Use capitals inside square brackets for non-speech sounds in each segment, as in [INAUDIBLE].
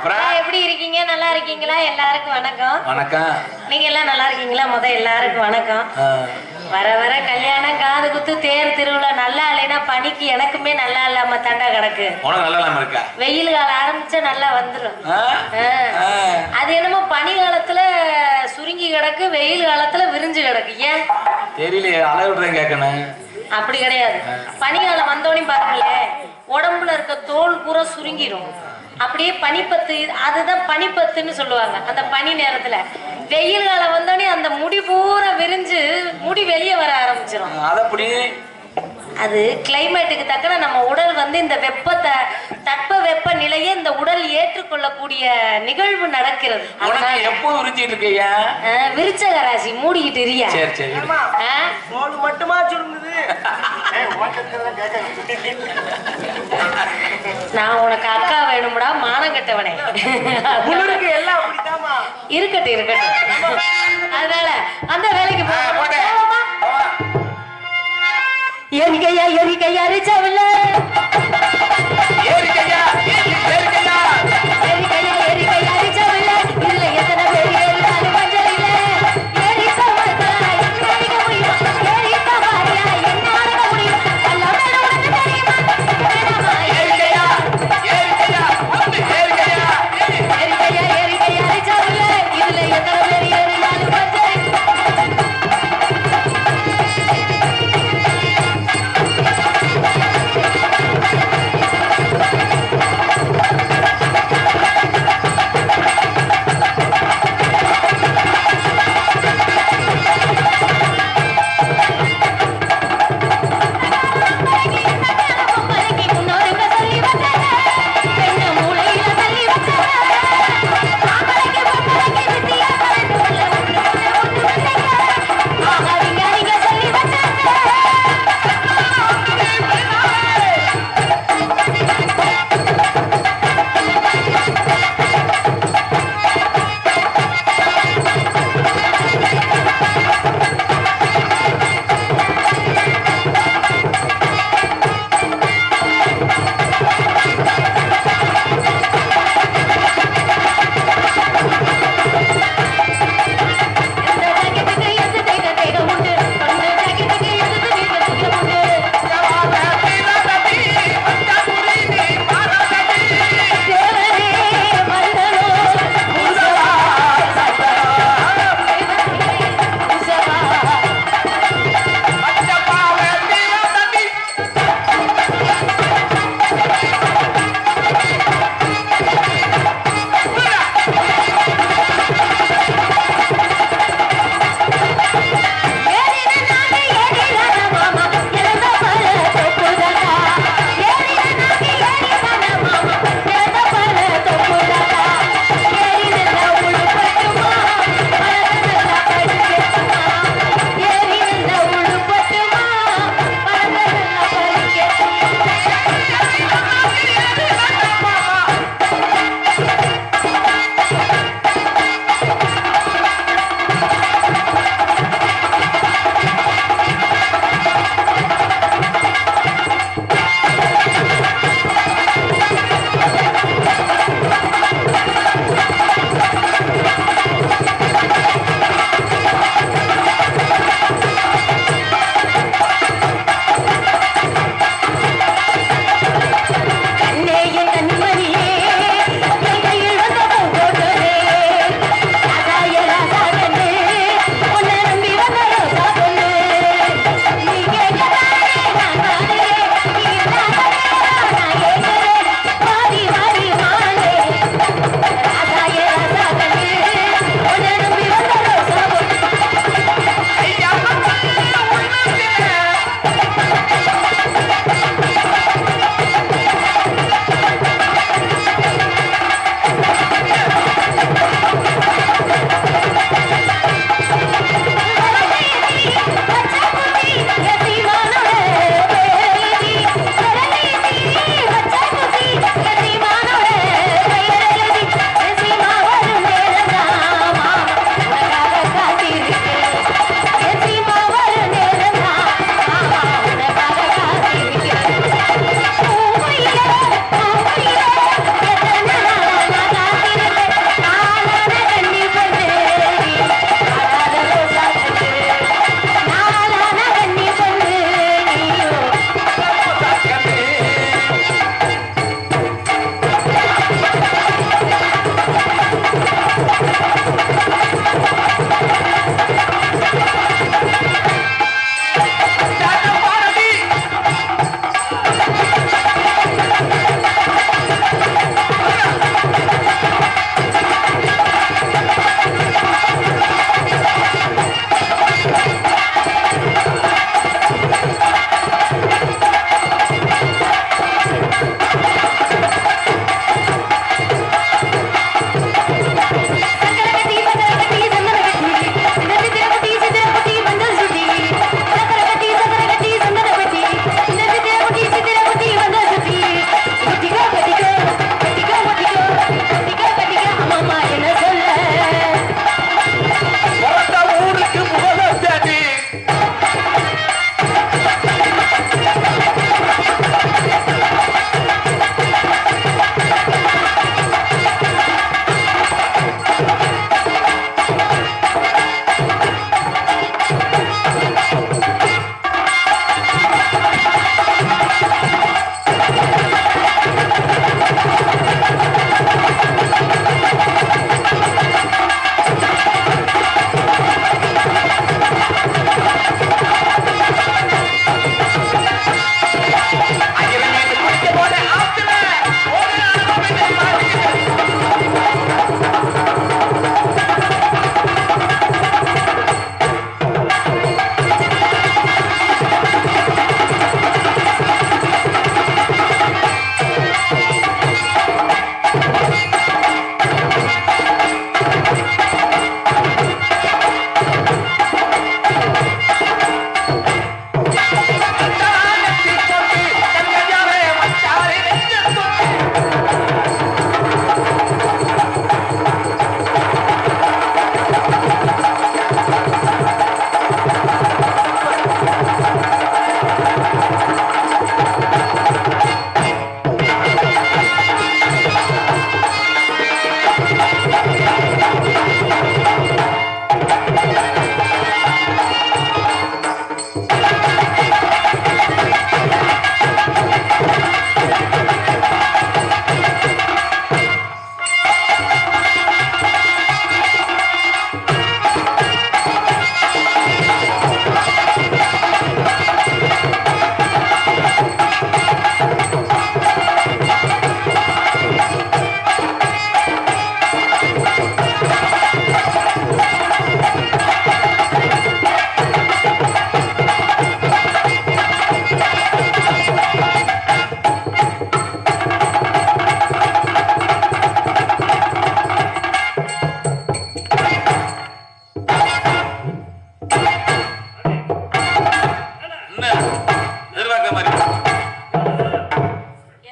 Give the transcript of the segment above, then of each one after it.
அப்புறம்? எப்படி இருக்கீங்க? நல்லா இருக்கீங்களா? எல்லாருக்கும் வணக்கம். வணக்கம். நீங்க எல்லாம் நல்லா இருக்கீங்களா? முத எல்லாருக்கும் வணக்கம். வர வர கல்யாணம் காது குத்து தேர் திருவிழா நல்லா இல்லைன்னா பனிக்கு எனக்குமே நல்லா இல்லாம தண்டை கிடக்கு. உனக்கு நல்லா இல்லாம இருக்கா? வெயில் காலம் ஆரம்பிச்சா நல்லா வந்துடும். அது என்னமோ பனி காலத்துல சுருங்கி கிடக்கு வெயில் காலத்துல விரிஞ்சு கிடக்கு. ஏன்? தெரியலையே அளவிடுறேன் கேட்கணும்? அப்படி கிடையாது. பனிகாலம் வந்தோடனே பாருங்களேன் உடம்புல இருக்க தோல் பூரா சுருங்கிரும். அப்படியே பனிப்பத்து அதுதான் பனிப்பத்துன்னு சொல்லுவாங்க. அந்த பனி நேரத்துல. வெயில் காலம் வந்தோடனே அந்த முடி பூரா விரிஞ்சு முடி வெளியே வர ஆரம்பிச்சிரும். அதப்படி அது கிளைமேட்டுக்கு தக்கன நம்ம உடல் வந்து இந்த வெப்பத்தை தட்ப வெப்ப நிலையை இந்த உடல் ஏற்றுக்கொள்ளக்கூடிய நிகழ்வு நடக்கிறது. எப்போ உரிச்சிட்டு இருக்கையா? ஆஹ், விருச்சக ராசி மூடிக்கிட்டு இருக்கியா? சரி சரி மட்டுமா சுருங்குது? நான் உனக்கு அக்கா வேணும்டா மானம் கெட்டவனே. எல்லாம் இருக்கட்டும் இருக்கட்டும். அதனால அந்த வேலைக்கு. எரிக்கையா எரிக்கையா ரிச்சவில்ல. எரிக்கையா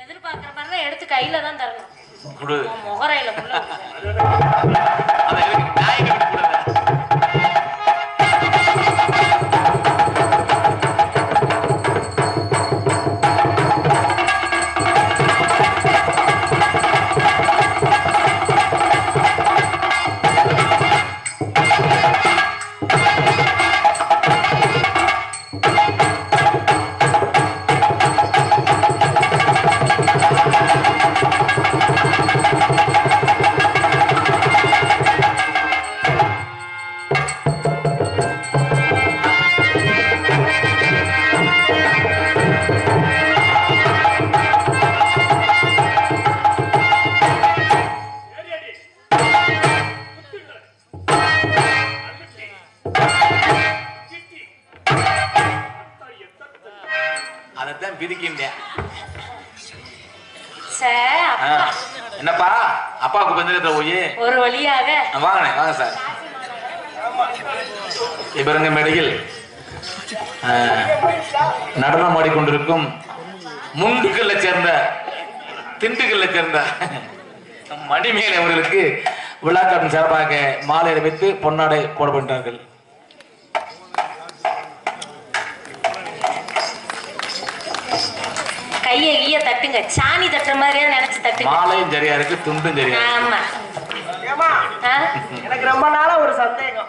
எதிர்பார்க்குற மாதிரி எடுத்து கையில தான் தரணும் முகரையில அதை பிரிக்கின்றேன். என்னப்பா? அப்பாவுக்கு பந்தயத்தை போய். ஒரு வழியாக. வாங்கண்ணே வாங்க சார். இவருங்க மேடையில். நடனம் ஆடிக்கொண்டிருக்கும் முண்டுக்கல்ல சேர்ந்த திண்டுக்கல்ல சேர்ந்த மணிமேல் அவர்களுக்கு விழாக்காட்டின் சார்பாக மாலை வைத்து பொன்னாடை போடப்பட்டார்கள் கையை கைய தட்டுங்க. சாணி தட்டுற மாதிரியா நினைச்சு தட்டுங்க. மாலையும் சரியா இருக்கு துண்டும் சரியா இருக்கு. ஆமா. ஏமா? எனக்கு ரொம்ப நாளா ஒரு சந்தேகம்.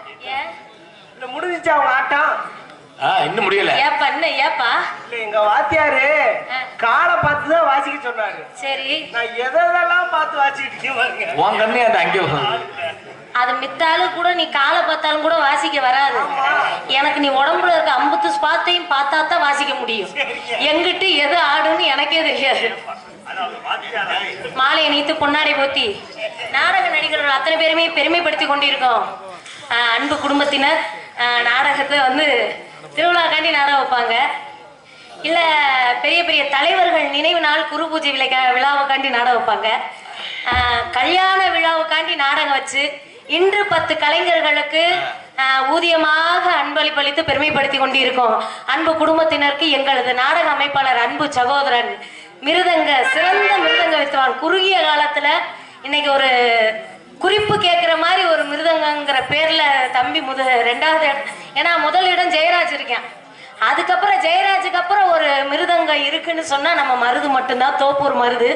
இந்த முடிஞ்சிச்சா அவங்க ஆட்டம்? இன்னும் முடியல. ஏப்பா என்ன ஏப்பா? இல்ல எங்க வாத்தியாரு. காலை பார்த்து தான் வாசிக்க சொன்னாரு. சரி. நான் எதெல்லாம் பார்த்து வாசிக்கிட்டு இருக்கேன் உன் கண்ணே அந்த அங்கே. அது மித்தாலும் கூட நீ காலை பார்த்தாலும் கூட வாசிக்க வராது. எனக்கு நீ உடம்புல இருக்க ஐம்பத்து ஸ்பாத்தையும் பார்த்தா தான் வாசிக்க முடியும். எங்கிட்டு எது ஆடுன்னு எனக்கே தெரியாது. மாலையை நீத்து பொன்னாடை போத்தி. நாடக நடிகர்கள் அத்தனை பேருமே பெருமைப்படுத்தி கொண்டிருக்கோம். அன்பு குடும்பத்தினர். நாடகத்தை வந்து திருவிழாக்காண்டி நாடகம் வைப்பாங்க. இல்லை பெரிய பெரிய தலைவர்கள் நினைவு நாள் குரு பூஜை விழா விழாவுக்காண்டி நாடகம் வைப்பாங்க. கல்யாண விழாவுக்காண்டி நாடகம் வச்சு இன்று பத்து கலைஞர்களுக்கு ஊதியமாக அன்பளிப்பளித்து பெருமைப்படுத்தி கொண்டிருக்கோம். அன்பு குடும்பத்தினருக்கு எங்களது நாடக அமைப்பாளர் அன்பு சகோதரன் மிருதங்க சிறந்த மிருதங்க வித்துவான் குறுகிய காலத்துல இன்னைக்கு ஒரு குறிப்பு கேட்குற மாதிரி ஒரு மிருதங்கிற பேர்ல தம்பி முத ரெண்டாவது இடம். ஏன்னா முதல் இடம் ஜெயராஜ் இருக்கேன். அதுக்கப்புறம் ஜெயராஜுக்கு அப்புறம் ஒரு மிருதங்கம் இருக்குன்னு சொன்னா நம்ம மருது மட்டும்தான் தோப்பூர் மருது.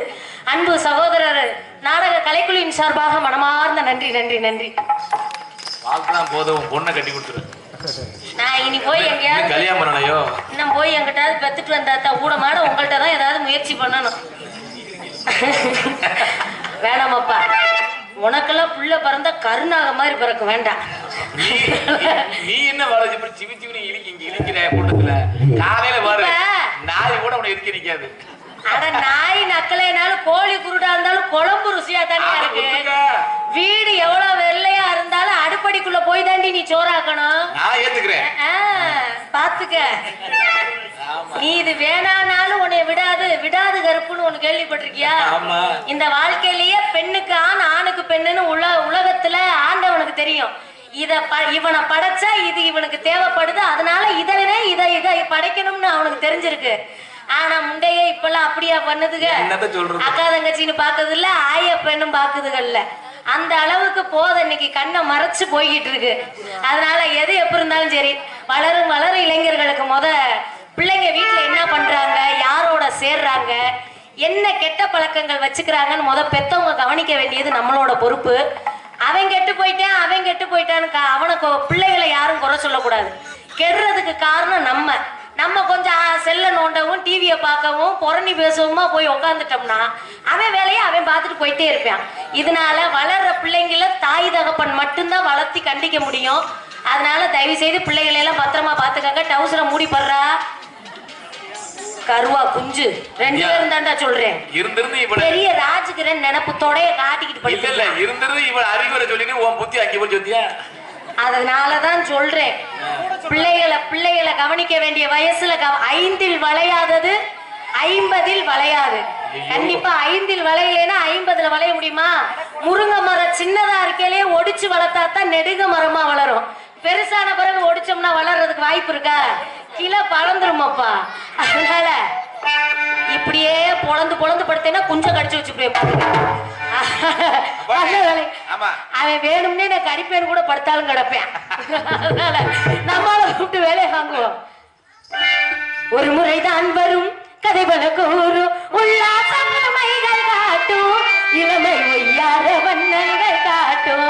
அன்பு சகோதரர் நாடக கலைக்குழுவின் சார்பாக மனமார்ந்த நன்றி நன்றி நன்றி. போதும் பொண்ணை கட்டி கொடுத்துரு. நான் இனி போய் எங்கேயாவது கல்யாணம் பண்ணலையோ? இன்னும் போய் எங்கிட்டாவது பெத்துட்டு வந்தா தான் கூட மாட உங்கள்கிட்ட தான் ஏதாவது முயற்சி பண்ணணும். [LAUGHS] வேணாமப்பா உனக்கெல்லாம் புள்ள பிறந்தா கருணாக மாதிரி பிறக்க வேண்டாம். நீ என்ன இப்படி சிவி சிவி இழுக்கி இங்க இழுக்கிற கூட்டத்துல? காலையில இப்ப- நாய் கூட உன்னை இருக்க நிக்காது. அட நாய் நக்கலைனாலும் கோழி குருடா இருந்தாலும் குழம்பு ருசியா தானே இருக்கு. வீடு எவ்வளவு வெள்ளையா இருந்தாலும் அடுப்படிக்குள்ள போய் தாண்டி நீ சோறாக்கணும். நான் ஏத்துக்கிறேன். பாத்துக்க. நீ இது வேணானாலும் உன்னை விடாது விடாது கருப்புன்னு ஒண்ணு கேள்விப்பட்டிருக்கியா? இந்த வாழ்க்கையிலேயே பெண்ணுக்கு ஆண் ஆணுக்கு பெண்ணுன்னு உல உலகத்துல ஆண்டவனுக்கு தெரியும். இத இவனை படைச்சா இது இவனுக்கு தேவைப்படுது அதனால இதனே இதை இதை படைக்கணும்னு அவனுக்கு தெரிஞ்சிருக்கு. ஆனா முண்டைய இப்பெல்லாம் அப்படியா பண்ணுதுக? அக்கா தங்கச்சின்னு பாக்குது இல்ல ஆய பெண்ணும் பாக்குதுகள்ல. அந்த அளவுக்கு போத இன்னைக்கு கண்ணை மறைச்சு போய்கிட்டு இருக்கு. அதனால எது எப்படி இருந்தாலும் சரி வளரும் வளரும் இளைஞர்களுக்கு முத பிள்ளைங்க வீட்டில் என்ன பண்றாங்க? யாரோட சேர்றாங்க? என்ன கெட்ட பழக்கங்கள் வச்சுக்கிறாங்கன்னு முத பெத்தவங்க கவனிக்க வேண்டியது நம்மளோட பொறுப்பு. அவன் கெட்டு போயிட்டான் அவன் கெட்டு போயிட்டான்னு கா- அவனை கொ- பிள்ளைகளை யாரும் குறை சொல்லக்கூடாது. கெடுறதுக்கு காரணம் நம்ம. நம்ம கொஞ்சம் செல்ல நோண்டவும் டிவியை பார்க்கவும் புறணி பேசவுமா போய் உக்காந்துட்டோம்னா அவன் வேலையை அவன் பார்த்துட்டு போயிட்டே இருப்பான். இதனால வளர்ற பிள்ளைங்கள தாய் தகப்பன் மட்டும்தான் வளர்த்தி கண்டிக்க முடியும். அதனால தயவு செய்து பிள்ளைகளை எல்லாம் பத்திரமா பாத்துக்கங்க டவுசரை மூடி படுறா. கருவா குஞ்சு. ரெண்டு. பேரும் தான்டா சொல்றேன். இருந்திருந்து இவள பெரிய ராஜுக்கிறேன் நினப்பு தொடைய காட்டிக்கிட்டு இல்ல இல்ல இருந்திருந்து இவள் அறிவுரை சொல்லிட்டு உன் புத்தி அங்கே போய் சொத்தியா அதனாலதான் சொல்றேன். பிள்ளைகளை பிள்ளைகளை கவனிக்க வேண்டிய வயசுல கவ- ஐந்தில் வளையாதது ஐம்பதில் வளையாது. கண்டிப்பா ஐந்தில் வளையலைன்னா ஐம்பதுல வளைய முடியுமா? முருங்கை மரம் சின்னதா இருக்கையிலே ஒடிச்சு வளர்த்தா தான் நெடுங்க மரமா வளரும். பெருசான பிறகு ஒடிச்சோம்னா வளர்றதுக்கு வாய்ப்பு இருக்கா? கிளை பறந்துருமாப்பா அதனால இப்படியே பொழந்து பொழந்து படுத்தேன்னா குஞ்சம் கடிச்சு வச்சுக்கிறேன் அவன் வேணும்னே நான் கடிப்பேன் கூட படுத்தாலும் கிடப்பேன். அதனால நம்மளால வேலையை வாங்குவோம். ஒரு முறை தான் வரும் கதை பல கூறும். உல்லாசம் காட்டும். இளமை ஒய்யாத வண்ணங்கள் காட்டும்.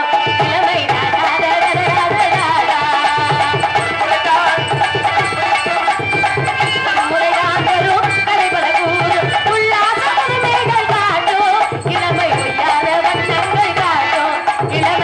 இளவ